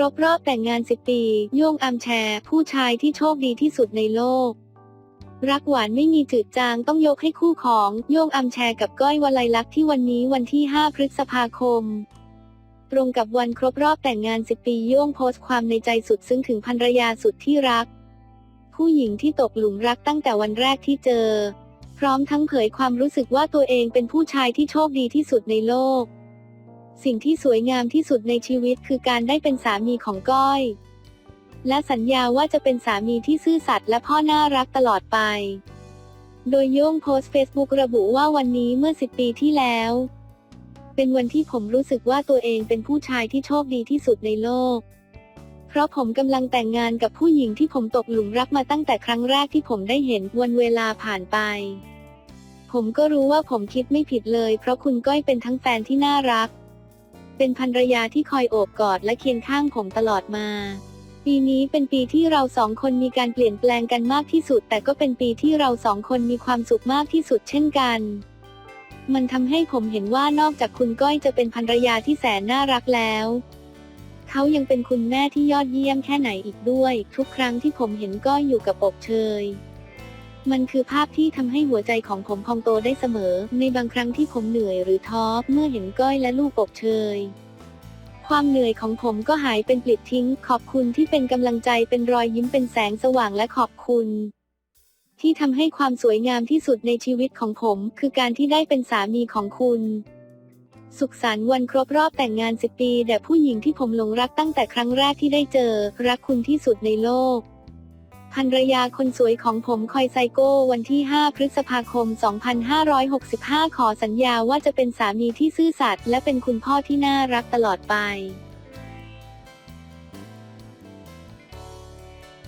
รบรอบแต่งงาน 10 ปี โย่งอัมแชร์ ผู้ชายที่โชคดีที่สุดในโลก รักหวานไม่มีจืดจางต้องยกให้คู่ของโย่งอัมแชร์กับก้อยวลัยลักษณ์ที่วันนี้วันที่ 5 พฤษภาคม ตรงกับวันครบรอบแต่งงาน 10 ปีโย่งโพสต์ความในใจสุดซึ้งถึงภรรยาสุดที่รัก ผู้หญิงที่ตกหลุมรักตั้งแต่วันแรกที่เจอ พร้อมทั้งเผยความรู้สึกว่าตัวเองเป็นผู้ชายที่โชคดีที่สุดในโลก สิ่งที่สวยงามที่สุดในชีวิตคือการได้เป็นสามีของก้อย และสัญญาว่าจะเป็นสามีที่ซื่อสัตย์และพ่อน่ารักตลอดไป โดยโย่งโพสต์เฟซบุ๊กระบุว่าวันนี้เมื่อ10ปีที่แล้ว เป็นวันที่ผมรู้สึกว่าตัวเองเป็นผู้ชายที่โชคดีที่สุดในโลก เพราะผมกำลังแต่งงานกับผู้หญิงที่ผมตกหลุมรักมาตั้งแต่ครั้งแรกที่ผมได้เห็นวันเวลาผ่านไป ผมก็รู้ว่าผมคิดไม่ผิดเลย เพราะคุณก้อยเป็นทั้งแฟนที่น่ารัก เป็นภรรยาที่คอยโอบกอดและเคียงข้างผมตลอดมา ปีนี้เป็นปีที่เราสองคนมีการเปลี่ยนแปลงกันมากที่สุด แต่ก็เป็นปีที่เราสองคนมีความสุขมากที่สุดเช่นกัน มันทำให้ผมเห็นว่านอกจากคุณก้อยจะเป็นภรรยาที่แสนน่ารักแล้วเขายังเป็นคุณแม่ที่ยอดเยี่ยมแค่ไหนอีกด้วย ทุกครั้งที่ผมเห็นก้อยอยู่กับอกเชย มันคือภาพที่ทำให้หัวใจของผมพองโตได้เสมอ ในบางครั้งที่ผมเหนื่อยหรือท้อเมื่อเห็นก้อยและลูกอบเชย ความเหนื่อยของผมก็หายเป็นปลิดทิ้ง ขอบคุณที่เป็นกำลังใจเป็นรอยยิ้มเป็นแสงสว่างและขอบคุณ ที่ทำให้ความสวยงามที่สุดในชีวิตของผม คือการที่ได้เป็นสามีของคุณสุขสันต์วันครบรอบแต่งงาน 10 ปี แด่ผู้หญิงที่ผมหลงรักตั้งแต่ครั้งแรกที่ได้เจอ รักคุณที่สุดในโลก ภรรยาคนสวยของผมคอยไซโก้วันที่ 5 พฤษภาคม 2565 ขอสัญญาว่าจะเป็นสามีที่ซื่อสัตย์และเป็นคุณพ่อที่น่ารักตลอดไป